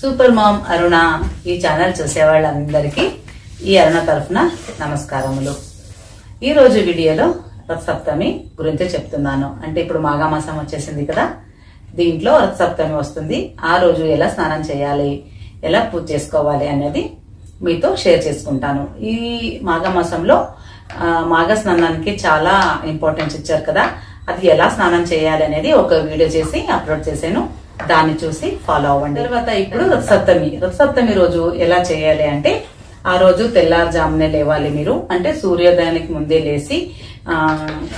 Super mom అరుణ ఈ channel చూసే వాళ్ళందరికీ ఈ అరుణ తరఫున నమస్కారములు. ఈ రోజు వీడియోలో రథసప్తమి గురించి చెప్తున్నాను. అంటే ఇప్పుడు మాఘమాసం వచ్చేసింది కదా దీంట్లో రథసప్తమి వస్తుంది. ఆ రోజు ఎలా స్నానం చేయాలి ఎలా పూజ చేసుకోవాలి అనేది మీతో షేర్ చేసుకుంటాను. ఈ మాఘమాసంలో మాఘ స్నానానికి చాలా ఇంపార్టెన్స్ ఇచ్చారు కదా అది ఎలా స్నానం చేయాలి అనేది ఒక వీడియో చేసి అప్లోడ్ చేశాను. దాన్ని చూసి ఫాలో అవ్వండి. తర్వాత ఇప్పుడు రథసప్తమి. రథసప్తమి రోజు ఎలా చేయాలి అంటే ఆ రోజు తెల్లారుజామునే లేవాలి మీరు. అంటే సూర్యోదయానికి ముందే లేచి ఆ,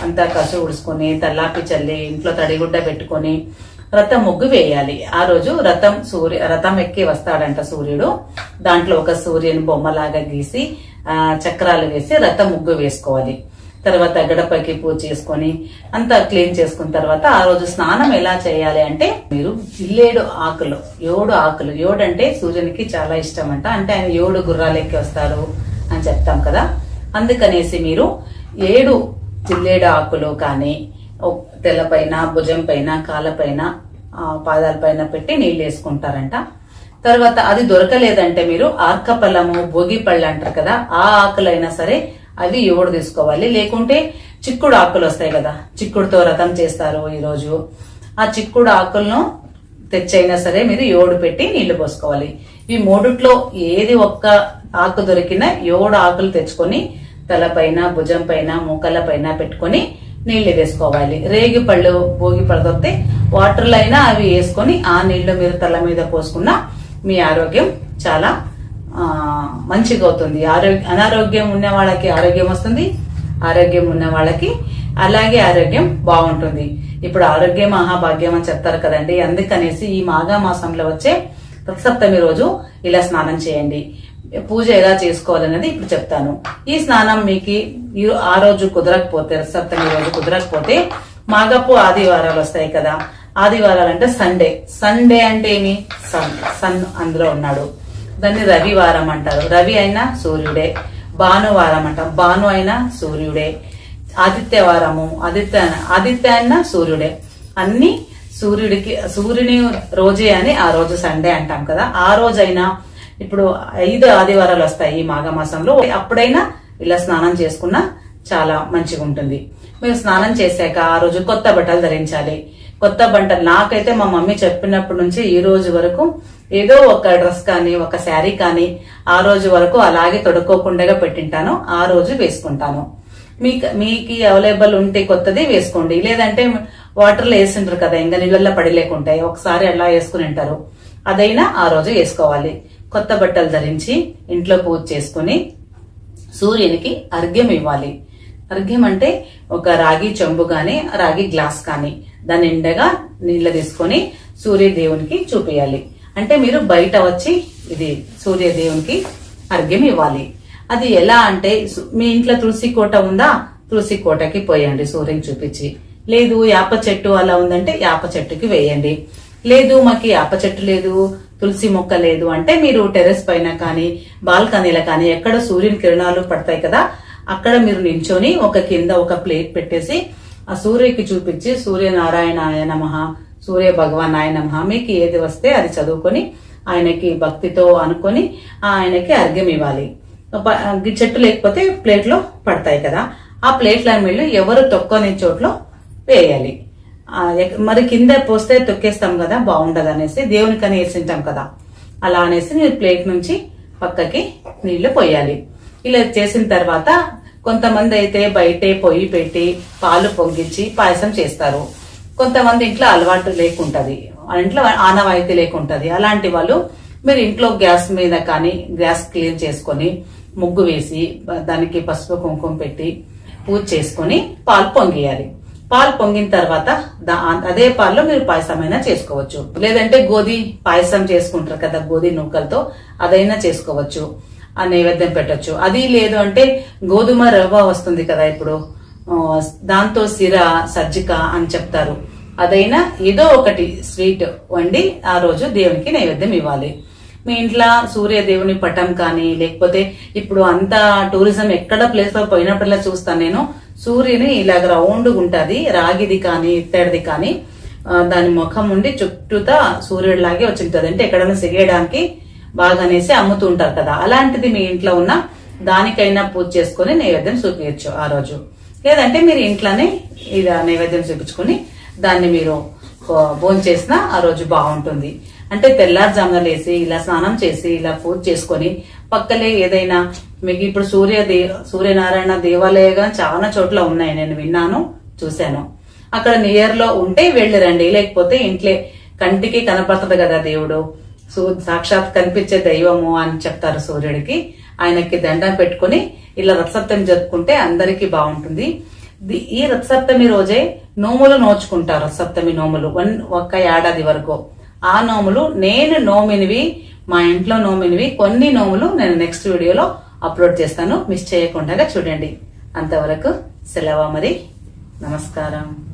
అంతా కసు ఉడుచుకొని తల్లాపి చల్లి ఇంట్లో తడిగుడ్డ పెట్టుకొని రథం ముగ్గు వేయాలి. ఆ రోజు రథం సూర్య రథం ఎక్కి వస్తాడంట సూర్యుడు. దాంట్లో ఒక సూర్యుని బొమ్మలాగా గీసి ఆ, చక్రాలు వేసి రథం ముగ్గు వేసుకోవాలి. తర్వాత గడపకి పూజ చేసుకొని అంతా క్లీన్ చేసుకున్న తర్వాత ఆ రోజు స్నానం ఎలా చేయాలి అంటే మీరు ఇల్లేడు ఆకులు ఏడు ఆకులు. ఏడు అంటే సూర్యునికి చాలా ఇష్టం అంట అంటే ఆయన ఏడు గుర్రాలు ఎక్కి అని చెప్తాం కదా. అందుకనేసి మీరు ఏడు చిల్లేడు ఆకులు కానీ తెల్లపైన భుజం పైన కాళ్ళపైన పాదాలపైన పెట్టి నీళ్ళు వేసుకుంటారంట. తర్వాత అది దొరకలేదంటే మీరు ఆర్కపల్లము భోగి పళ్ళు అంటారు కదా ఆ ఆకులైనా సరే అవి ఏడు తీసుకోవాలి? లేకుంటే చిక్కుడు ఆకులు వస్తాయి కదా చిక్కుడుతో రథం చేస్తారు ఈరోజు ఆ చిక్కుడు ఆకులను తెచ్చైనా సరే మీరు ఏడు పెట్టి నీళ్ళు పోసుకోవాలి. ఈ మూడిట్లో ఏది ఒక్క ఆకు దొరికినా ఏడు ఆకులు తెచ్చుకొని తలపైన భుజం పైన మూకల పైన పెట్టుకొని నీళ్ళు వేసుకోవాలి. రేగి పళ్ళు భోగి పళ్ళు దొరికితే వాటర్లో అయినా అవి వేసుకొని ఆ నీళ్ళు మీరు తల మీద పోసుకున్నా మీ ఆరోగ్యం చాలా మంచిగా అవుతుంది. ఆరోగ్య అనారోగ్యం ఉన్న వాళ్ళకి ఆరోగ్యం వస్తుంది ఆరోగ్యం ఉన్న వాళ్ళకి అలాగే ఆరోగ్యం బాగుంటుంది. ఇప్పుడు ఆరోగ్య మహాభాగ్యం అని చెప్తారు కదండి. అందుకనేసి ఈ మాఘ మాసంలో వచ్చే సప్తమి రోజు ఇలా స్నానం చేయండి. పూజ ఎలా చేసుకోవాలనేది ఇప్పుడు చెప్తాను. ఈ స్నానం మీకు ఆ రోజు కుదరకపోతే సప్తమి రోజు కుదరకపోతే మాగపు ఆదివారాలు వస్తాయి కదా. ఆదివారాలు అంటే సండే. సండే అంటే ఏమి? సన్ సన్ అందులో ఉన్నాడు. దాన్ని రవివారం అంటారు రవి అయినా సూర్యుడే. భానువారం అంటాం భాను అయినా సూర్యుడే. ఆదిత్యవారము ఆదిత్య ఆదిత్య అయినా సూర్యుడే. అన్ని సూర్యుడికి సూర్యుని రోజే అని ఆ రోజు సండే అంటాం కదా. ఆ రోజైనా ఇప్పుడు ఐదు ఆదివారాలు వస్తాయి ఈ మాఘమాసంలో. అప్పుడైనా ఇలా స్నానం చేసుకున్నా చాలా మంచిగా ఉంటుంది మీరు స్నానం చేశాక ఆ రోజు కొత్త బట్టలు ధరించాలి. కొత్త బంట. నాకైతే మా మమ్మీ చెప్పినప్పటి నుంచి ఈ రోజు వరకు ఏదో ఒక డ్రెస్ కానీ ఒక శారీ కానీ ఆ రోజు వరకు అలాగే తొడుక్కోకుండా పెట్టింటాను. ఆ రోజు వేసుకుంటాను. మీకు మీకు అవైలబుల్ ఉంటే కొత్తది వేసుకోండి. లేదంటే వాటర్లో వేసింటారు కదా ఇంకా నీళ్ళల్లో పడి లేకుంటాయి ఒకసారి అలా వేసుకుని ఉంటారు. అదైనా ఆ రోజు వేసుకోవాలి. కొత్త బట్టలు ధరించి ఇంట్లో పూజ చేసుకుని సూర్యునికి అర్ఘ్యం ఇవ్వాలి. అర్ఘ్యం అంటే ఒక రాగి చెంబు కానీ రాగి గ్లాస్ కానీ దాని నిండగా నీళ్ళ తీసుకొని సూర్య దేవునికి చూపించాలి అంటే మీరు బయట వచ్చి ఇది సూర్య దేవునికి అర్ఘ్యం ఇవ్వాలి. అది ఎలా అంటే మీ ఇంట్లో తులసి కోట ఉందా? తులసి కోటకి పోయండి సూర్యుని చూపించి. లేదు యాప చెట్టు అలా ఉందంటే యాప చెట్టుకి వేయండి. లేదు మాకు యాప చెట్టు లేదు తులసి మొక్క లేదు అంటే మీరు టెర్రస్ పైన కానీ బాల్కనీల కానీ ఎక్కడ సూర్యుని కిరణాలు పడతాయి కదా అక్కడ మీరు నించొని ఒక కింద ఒక ప్లేట్ పెట్టేసి ఆ సూర్యుకి చూపించి సూర్యనారాయణాయ నమ సూర్య భగవాన్ నమ మీకు ఏది వస్తే అది చదువుకొని ఆయనకి భక్తితో అనుకొని ఆయనకి అర్ఘ్యం ఇవ్వాలి. చెట్టు లేకపోతే ప్లేట్లో పడతాయి కదా ఆ ప్లేట్ల మీద ఎవరు తొక్కని చోట్లో వేయాలి. మరి కింద పోస్తే తొక్కేస్తాం కదా బాగుండదు అనేసి దేవునికని వేసింటాం కదా. అలా అనేసి మీరు ప్లేట్ నుంచి పక్కకి నీళ్ళు పోయాలి. ఇలా చేసిన తర్వాత కొంతమంది అయితే బయటే పొయ్యి పెట్టి పాలు పొంగించి పాయసం చేస్తారు. కొంతమంది ఇంట్లో అలవాటు లేకుంటది. ఇంట్లో ఆనవాయితీ లేకుంటది. అలాంటి వాళ్ళు మీరు ఇంట్లో గ్యాస్ మీద కానీ గ్యాస్ క్లీన్ చేసుకొని ముగ్గు వేసి దానికి పసుపు కుంకుమ పెట్టి పూజ చేసుకొని పాలు పొంగియాలి. పాలు పొంగిన తర్వాత అదే పాల్లో మీరు పాయసమైనా చేసుకోవచ్చు. లేదంటే గోధి పాయసం చేసుకుంటారు కదా గోధి నూకలతో అదైనా చేసుకోవచ్చు. ఆ నైవేద్యం పెట్టచ్చు. అది లేదు అంటే గోధుమ రవ్వ వస్తుంది కదా ఇప్పుడు. దాంతో సిర సజ్జిక అని చెప్తారు. అదైనా ఏదో ఒకటి స్వీట్ వండి ఆ రోజు దేవునికి నైవేద్యం ఇవ్వాలి. మీ ఇంట్లో సూర్య దేవుని పటం కానీ లేకపోతే ఇప్పుడు అంతా టూరిజం ఎక్కడ ప్లేస్లో పోయినప్పుడల్లా చూస్తాను నేను. సూర్యుని ఇలాగ రౌండ్ ఉంటది రాగిది కానీ ఇత్తడిది కానీ దాని ముఖం ఉండి చుట్టూతా సూర్యుడిలాగే వచ్చి అంటే ఎక్కడైనా సిగేయడానికి బాగా అనేసి అమ్ముతూ ఉంటారు కదా. అలాంటిది మీ ఇంట్లో ఉన్న దానికైనా పూజ చేసుకుని నైవేద్యం చూపించచ్చు ఆ రోజు. లేదంటే మీరు ఇంట్లోనే ఇది నైవేద్యం చూపించుకొని దాన్ని మీరు భోజనం చేసినా ఆ రోజు బాగుంటుంది. అంటే తెల్లారుజామున లేసి ఇలా స్నానం చేసి ఇలా పూజ చేసుకొని పక్కలే ఏదైనా మీకు ఇప్పుడు సూర్య దే సూర్యనారాయణ దేవాలయగా చాలా చోట్ల ఉన్నాయి. నేను విన్నాను చూశాను. అక్కడ నియర్లో ఉంటే వెళ్ళి రండి. లేకపోతే ఇంట్లో కంటికి కనపడుతుంది కదా దేవుడు. సూ సాక్షాత్ కనిపించే దైవము అని చెప్తారు సూర్యుడికి. ఆయనకి దండం పెట్టుకొని ఇలా రథసప్తమి జరుపుకుంటే అందరికీ బాగుంటుంది. ఈ రథసప్తమి రోజే నోములు నోచుకుంటారు రథసప్తమి నోములు. వన్ ఒక్క ఏడాది వరకు. ఆ నోములు నేను నోమినివి మా ఇంట్లో నోమినివి. కొన్ని నోములు నేను నెక్స్ట్ వీడియోలో అప్లోడ్ చేస్తాను. మిస్ చేయకుండా చూడండి. అంతవరకు సెలవు మరి. నమస్కారం.